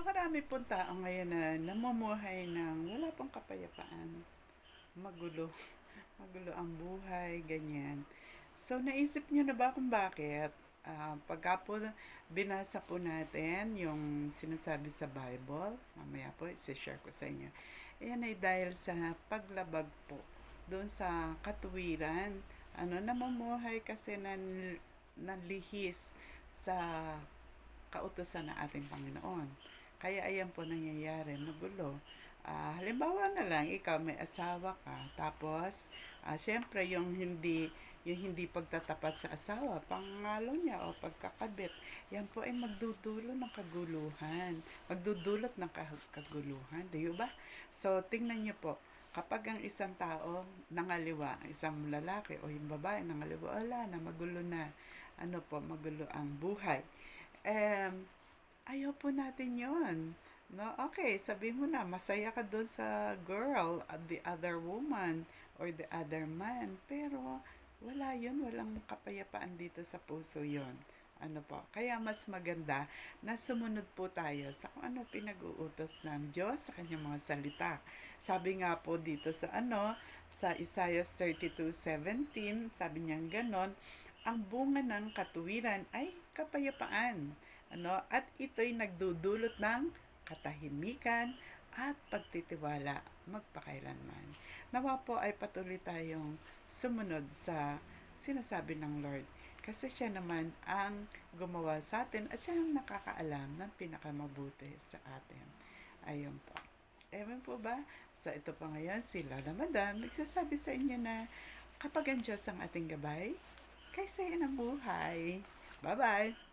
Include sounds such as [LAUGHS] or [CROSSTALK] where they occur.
Napakarami pong tao ngayon na namumuhay ng wala pang kapayapaan. Magulo. [LAUGHS] Magulo ang buhay, ganyan. So, naisip niyo na ba kung bakit? Ah, pagka po binasa po natin yung sinasabi sa Bible, mamaya po, isi-share ko sa inyo. Ayan ay dahil sa paglabag po doon sa katuwiran. Ano, namumuhay kasi nan, nanlihis sa kautosan ng ating Panginoon. Kaya ayan po nangyayari, magulo. Ah, halimbawa na lang, ikaw may asawa ka, tapos, ah, syempre, yung hindi, yung hindi pagtatapat sa asawa, pangalo niya o pagkakabit, yan po ay magdudulo ng kaguluhan. Magdudulot ng ka- kaguluhan, di ba? So, tingnan niyo po, kapag ang isang tao nangaliwa, isang lalaki o yung babae nangaliwa, wala na, magulo na, ano po, magulo ang buhay. Um, ayaw po natin yon No, okay, sabi mo na, masaya ka doon sa girl, uh, the other woman, or the other man. Pero, wala yun, walang kapayapaan dito sa puso yon Ano po, kaya mas maganda na sumunod po tayo sa kung ano pinag-uutos ng Diyos sa kanyang mga salita. Sabi nga po dito sa ano, sa Isaiah 32:17, sabi niya ganon, ang bunga ng katuwiran ay kapayapaan. Ano, at ito'y nagdudulot ng katahimikan at pagtitiwala magpakailanman. Nawa po ay patuloy tayong sumunod sa sinasabi ng Lord. Kasi siya naman ang gumawa sa atin at siya ang nakakaalam ng pinakamabuti sa atin. Ayun po. Ewan po ba? So ito pa ngayon, si Lola Madam nagsasabi sa inyo na kapag ang Diyos ang ating gabay, kaysa yan ang buhay. Bye-bye!